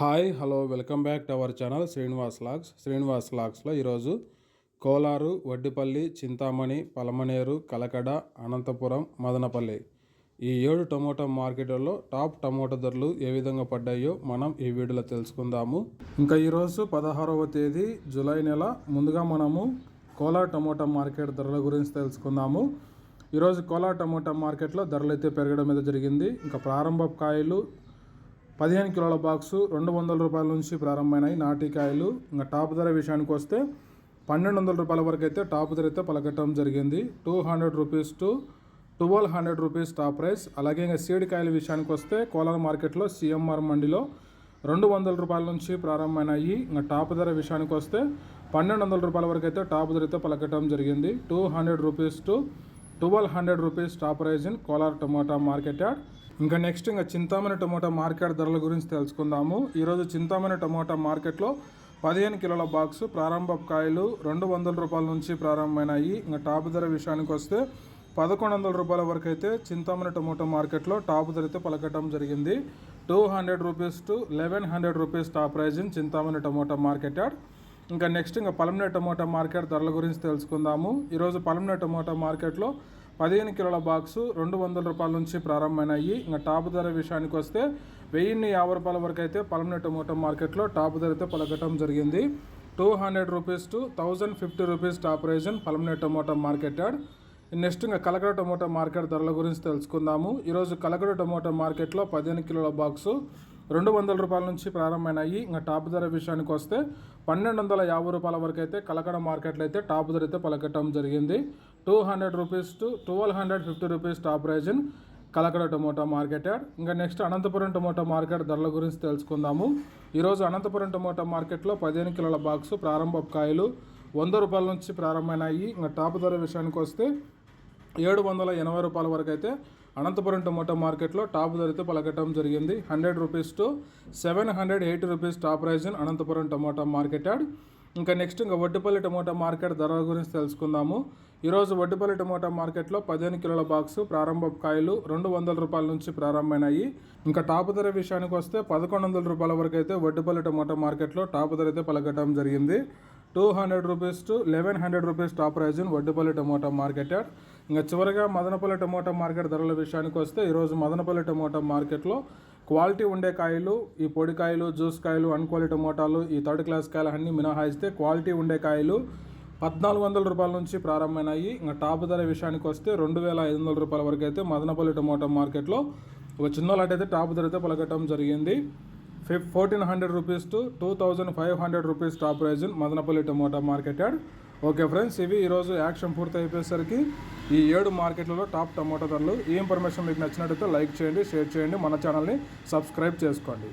Hi hello welcome back to our channel Srinivas logs. Srinivas లాగ్స్లో ఈరోజు కోలారు వడ్డిపల్లి చింతామణి పలమనేరు కలకడ అనంతపురం మదనపల్లి ఈ ఏడు tomato మార్కెట్లలో టాప్ టమోటా ధరలు ఏ విధంగా పడ్డాయో మనం ఈ వీడియోలో తెలుసుకుందాము. ఇంకా ఈరోజు పదహారవ తేదీ జూలై నెల. ముందుగా మనము కోలార్ టమోటా మార్కెట్ ధరల గురించి తెలుసుకుందాము. ఈరోజు కోలార్ టమోటా మార్కెట్లో ధరలు అయితే పెరగడం మీద జరిగింది. ఇంకా ప్రారంభ కాయలు పదిహేను కిలోల బాక్సు రెండు వందల రూపాయల నుంచి ప్రారంభమైనాయి. నాటికాయలు. ఇంకా టాప్ ధర విషయానికి వస్తే పన్నెండు వందల రూపాయల వరకు అయితే టాప్ ధర అయితే పలకటం జరిగింది. Two hundred rupees to twelve hundred rupees top price. అలాగే ఇంకా సీడ్ కాయల విషయానికి వస్తే కోలార్ మార్కెట్లో సిఎంఆర్ మండిలో రెండు వందల రూపాయల నుంచి ప్రారంభమైనాయి. ఇంకా టాప్ ధర విషయానికి వస్తే పన్నెండు వందల రూపాయల వరకు అయితే టాప్ ధర అయితే పలకటం జరిగింది. Two hundred rupees to twelve hundred rupees top price in Kolar tomato market yard ఇంకా నెక్స్ట్ ఇంకా చింతామణి టమోటా మార్కెట్ ధరల గురించి తెలుసుకుందాము. ఈరోజు చింతామణి టమోటా మార్కెట్లో పదిహేను కిలోల బాక్సు ప్రారంభ కాయలు రెండు వందల రూపాయల నుంచి ప్రారంభమైనాయి. ఇంకా టాప్ ధర విషయానికి వస్తే పదకొండు వందల రూపాయల వరకు అయితే చింతామణి టమోటా మార్కెట్లో టాప్ ధర అయితే పలకటం జరిగింది. Two hundred rupees to eleven hundred rupees top price in Chintamani tomato market yard. ఇంకా నెక్స్ట్ ఇంకా పలమనే టమోటా మార్కెట్ ధరల గురించి తెలుసుకుందాము. ఈరోజు పలమనే టమోటా మార్కెట్లో పదిహేను కిలోల బాక్సు రెండు వందల రూపాయల నుంచి ప్రారంభమైనాయి. ఇంకా టాప్ ధర విషయానికి వస్తే వెయ్యిన్ని యాభై రూపాయల వరకు అయితే పలమనే టమోటా మార్కెట్లో టాప్ ధర అయితే పలకటం జరిగింది. Two hundred rupees to thousand fifty rupees top price in Palamaner tomato market yard next ఇంకా కలకడ టమోటా మార్కెట్ ధరల గురించి తెలుసుకుందాము. ఈరోజు కలకడ టమోటా మార్కెట్లో పదిహేను కిలోల బాక్సు రెండు వందల రూపాయల నుంచి ప్రారంభమైనాయి. ఇంకా టాప్ ధర విషయానికి వస్తే పన్నెండు వందల యాభై రూపాయల వరకు అయితే కలకడ మార్కెట్లో అయితే టాప్ ధర అయితే పలకటం జరిగింది. Two hundred rupees to twelve hundred fifty rupees top price in Kalakada tomato market yard. ఇంకా నెక్స్ట్ అనంతపురం టొమాటో మార్కెట్ ధరల గురించి తెలుసుకుందాము. ఈరోజు అనంతపురం టొమాటో మార్కెట్లో పదిహేను కిలోల బాక్సు ప్రారంభ కాయలు వంద రూపాయల నుంచి ప్రారంభమైనాయి. ఇంకా టాప్ ధర విషయానికి వస్తే ఏడు వందల ఎనభై రూపాయల వరకు అయితే అనంతపురం టమోటా మార్కెట్లో టాప్ ధరతో పలకటం జరిగింది. Hundred rupees to seven hundred eighty rupees top price in Anantapur tomato market yard. ఇంకా నెక్స్ట్ ఇంకా వడ్డిపల్లి టమోటా మార్కెట్ ధర గురించి తెలుసుకుందాము. ఈరోజు వడ్డుపల్లి టమోటా మార్కెట్లో పదిహేను కిలోల బాక్స్ ప్రారంభ కాయలు రెండు వందల రూపాయల నుంచి ప్రారంభమైనాయి. ఇంకా టాప్ ధర విషయానికి వస్తే పదకొండు వందల రూపాయల వరకు అయితే వడ్డిపల్లి టమోటా మార్కెట్లో టాప్ ధర అయితే పలకటం జరిగింది. Two hundred rupees to eleven hundred rupees top price in tomato market ఇంకా చివరిగా మదనపల్లి టమోటా మార్కెట్ ధరల విషయానికి వస్తే ఈరోజు మదనపల్లి టమోటా మార్కెట్లో క్వాలిటీ ఉండే కాయలు ఈ పొడి కాయలు జ్యూస్ కాయలు అన్క్వాలిటీ టమోటాలు ఈ థర్డ్ క్లాస్ కాయలు అన్నీ మినహాయిస్తే క్వాలిటీ ఉండే కాయలు పద్నాలుగు వందల రూపాయల నుంచి ప్రారంభమైనాయి. ఇంకా టాప్ ధర విషయానికి వస్తే రెండు వేల ఐదు వందల రూపాయల వరకు అయితే మదనపల్లి టమోటా మార్కెట్లో ఒక చిన్న లాట్ అయితే టాప్ ధర అయితే పలకటం జరిగింది. Fif fourteen hundred rupees to two thousand five hundred rupees top price Madanapalle tomato market yard. Okay friends ఇవి ఈరోజు యాక్షన్ పూర్తి అయిపోయేసరికి ఈ ఏడు మార్కెట్లలో టాప్ టమోటా ధరలు. ఈ ఇన్ఫర్మేషన్ మీకు నచ్చినట్టయితే లైక్ చేయండి షేర్ చేయండి మన ఛానల్ని సబ్స్క్రైబ్ చేసుకోండి.